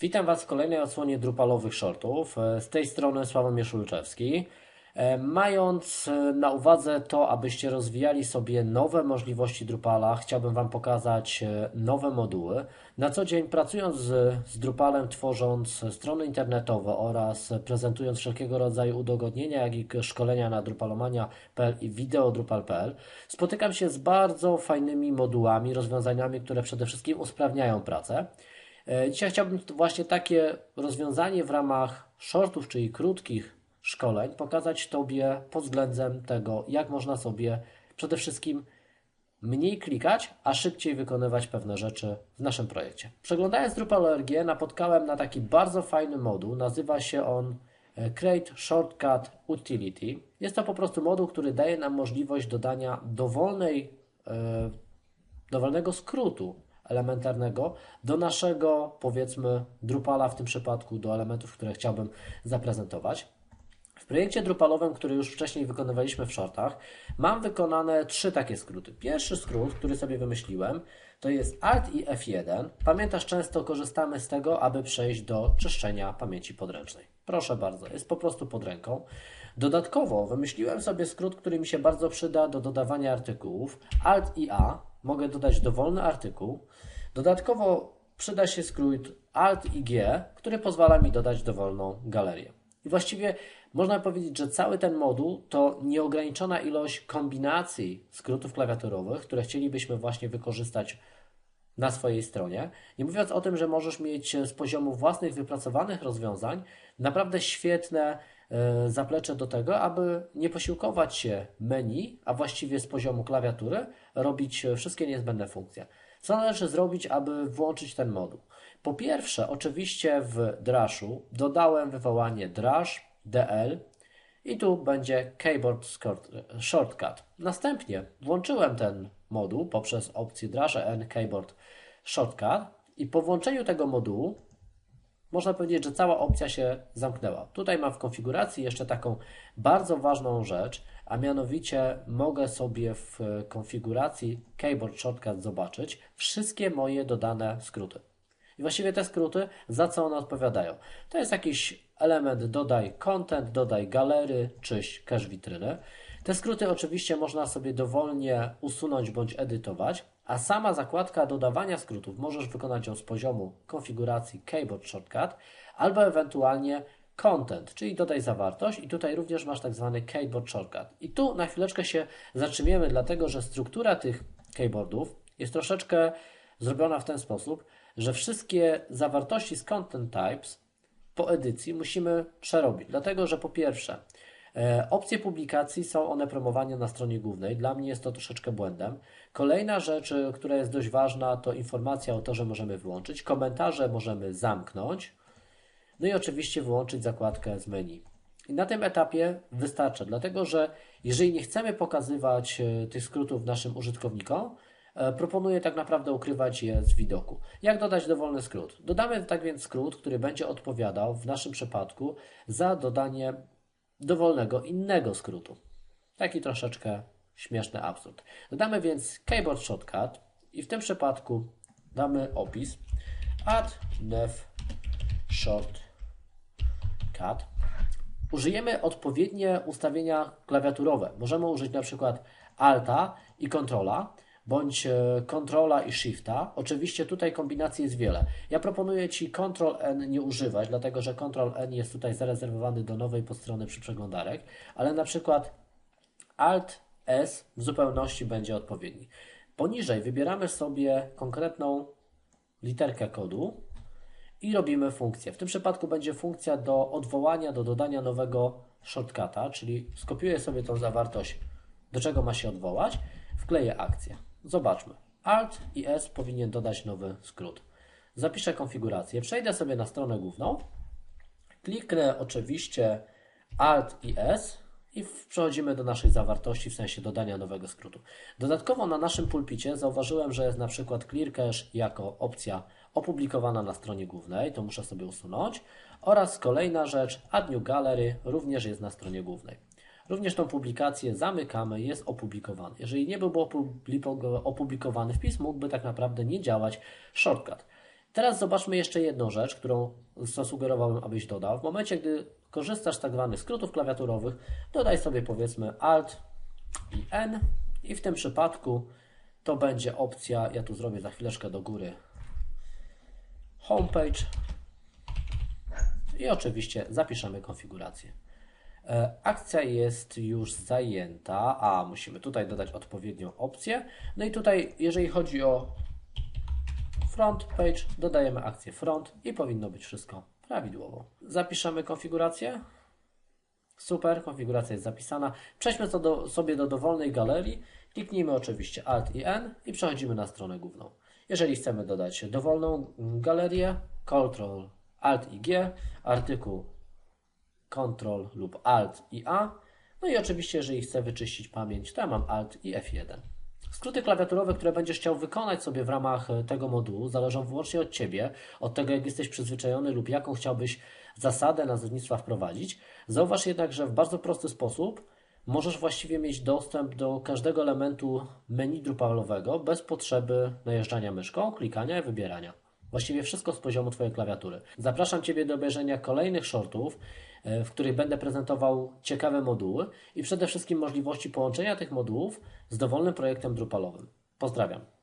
Witam Was w kolejnej odsłonie Drupalowych Shortów. Z tej strony Sławomir Szulczewski. E, Mając e, na uwadze to, abyście rozwijali sobie nowe możliwości Drupala, chciałbym Wam pokazać e, nowe moduły. Na co dzień pracując z, z Drupalem, tworząc strony internetowe oraz prezentując wszelkiego rodzaju udogodnienia, jak i szkolenia na drupalomania.pl i wideodrupal.pl, spotykam się z bardzo fajnymi modułami, rozwiązaniami, które przede wszystkim usprawniają pracę. Dzisiaj chciałbym właśnie takie rozwiązanie w ramach shortów, czyli krótkich szkoleń, pokazać Tobie pod względem tego, jak można sobie przede wszystkim mniej klikać, a szybciej wykonywać pewne rzeczy w naszym projekcie. Przeglądając Drupal.org napotkałem na taki bardzo fajny moduł, nazywa się on e, Create Shortcut Utility. Jest to po prostu moduł, który daje nam możliwość dodania dowolnej, e, dowolnego skrótu elementarnego do naszego, powiedzmy, Drupala w tym przypadku, do elementów, które chciałbym zaprezentować. W projekcie Drupalowym, który już wcześniej wykonywaliśmy w shortach, mam wykonane trzy takie skróty. Pierwszy skrót, który sobie wymyśliłem, to jest Alt i F1. Pamiętasz, często korzystamy z tego, aby przejść do czyszczenia pamięci podręcznej. Proszę bardzo, jest po prostu pod ręką. Dodatkowo wymyśliłem sobie skrót, który mi się bardzo przyda do dodawania artykułów. Alt i A. Mogę dodać dowolny artykuł. Dodatkowo przyda się skrót Alt i G, który pozwala mi dodać dowolną galerię. I właściwie można powiedzieć, że cały ten moduł to nieograniczona ilość kombinacji skrótów klawiaturowych, które chcielibyśmy właśnie wykorzystać na swojej stronie. Nie mówiąc o tym, że możesz mieć z poziomu własnych wypracowanych rozwiązań naprawdę świetne zaplecze do tego, aby nie posiłkować się menu, a właściwie z poziomu klawiatury robić wszystkie niezbędne funkcje. Co należy zrobić, aby włączyć ten moduł? Po pierwsze, oczywiście w Drashu dodałem wywołanie Drash DL i tu będzie Keyboard Shortcut. Następnie włączyłem ten moduł poprzez opcję Drash N Keyboard Shortcut i po włączeniu tego modułu można powiedzieć, że cała opcja się zamknęła. Tutaj mam w konfiguracji jeszcze taką bardzo ważną rzecz, a mianowicie mogę sobie w konfiguracji Keyboard Shortcut zobaczyć wszystkie moje dodane skróty. I właściwie te skróty, za co one odpowiadają? To jest jakiś element dodaj content, dodaj galery, czyś cache witryny. Te skróty oczywiście można sobie dowolnie usunąć bądź edytować, a sama zakładka dodawania skrótów możesz wykonać ją z poziomu konfiguracji Keyboard Shortcut albo ewentualnie content, czyli dodaj zawartość i tutaj również masz tak zwany keyboard shortcut. I tu na chwileczkę się zatrzymiemy, dlatego że struktura tych keyboardów jest troszeczkę zrobiona w ten sposób, że wszystkie zawartości z content types po edycji musimy przerobić. Dlatego, że po pierwsze, opcje publikacji są one promowane na stronie głównej. Dla mnie jest to troszeczkę błędem. Kolejna rzecz, e, która jest dość ważna, to informacja o to, że możemy wyłączyć. Komentarze możemy zamknąć. No i oczywiście wyłączyć zakładkę z menu. I na tym etapie wystarcza, dlatego że jeżeli nie chcemy pokazywać e, tych skrótów naszym użytkownikom, E, proponuję tak naprawdę ukrywać je z widoku. Jak dodać dowolny skrót? Dodamy tak więc skrót, który będzie odpowiadał w naszym przypadku za dodanie dowolnego innego skrótu. Taki troszeczkę śmieszny absurd. Dodamy więc keyboard shortcut i w tym przypadku damy opis add dev shortcut. Użyjemy odpowiednie ustawienia klawiaturowe. Możemy użyć na przykład Alta i Controla, bądź Ctrla i Shifta. Oczywiście tutaj kombinacji jest wiele. Ja proponuję Ci Ctrl N nie używać, dlatego że Ctrl N jest tutaj zarezerwowany do nowej podstrony przy przeglądarek, ale na przykład Alt S w zupełności będzie odpowiedni. Poniżej wybieramy sobie konkretną literkę kodu i robimy funkcję. W tym przypadku będzie funkcja do odwołania, do dodania nowego shortcuta, czyli skopiuję sobie tą zawartość, do czego ma się odwołać, wkleję akcję. Zobaczmy. Alt i S powinien dodać nowy skrót. Zapiszę konfigurację, przejdę sobie na stronę główną, kliknę oczywiście Alt i S i przechodzimy do naszej zawartości w sensie dodania nowego skrótu. Dodatkowo na naszym pulpicie zauważyłem, że jest na przykład Clear Cache jako opcja opublikowana na stronie głównej, to muszę sobie usunąć oraz kolejna rzecz Add New Gallery również jest na stronie głównej. Również tą publikację zamykamy, jest opublikowany. Jeżeli nie byłby opublikowany wpis, mógłby tak naprawdę nie działać shortcut. Teraz zobaczmy jeszcze jedną rzecz, którą zasugerowałbym, abyś dodał. W momencie, gdy korzystasz z tak zwanych skrótów klawiaturowych, dodaj sobie powiedzmy Alt i N i w tym przypadku to będzie opcja, ja tu zrobię za chwileczkę do góry Homepage i oczywiście zapiszemy konfigurację. E, Akcja jest już zajęta, a musimy tutaj dodać odpowiednią opcję. No i tutaj, jeżeli chodzi o front page, dodajemy akcję front i powinno być wszystko prawidłowo. Zapiszemy konfigurację. Super, konfiguracja jest zapisana. Przejdźmy do, sobie do dowolnej galerii. Kliknijmy oczywiście Alt i N i przechodzimy na stronę główną. Jeżeli chcemy dodać dowolną galerię, Ctrl Alt i G, artykuł Ctrl lub Alt i A. No i oczywiście, jeżeli chcę wyczyścić pamięć, to ja mam Alt i F1. Skróty klawiaturowe, które będziesz chciał wykonać sobie w ramach e, tego modułu, zależą wyłącznie od Ciebie, od tego, jak jesteś przyzwyczajony lub jaką chciałbyś zasadę nazewnictwa wprowadzić. Zauważ jednak, że w bardzo prosty sposób możesz właściwie mieć dostęp do każdego elementu menu drupalowego bez potrzeby najeżdżania myszką, klikania i wybierania. Właściwie wszystko z poziomu Twojej klawiatury. Zapraszam Ciebie do obejrzenia kolejnych shortów, e, w których będę prezentował ciekawe moduły i przede wszystkim możliwości połączenia tych modułów z dowolnym projektem Drupalowym. Pozdrawiam.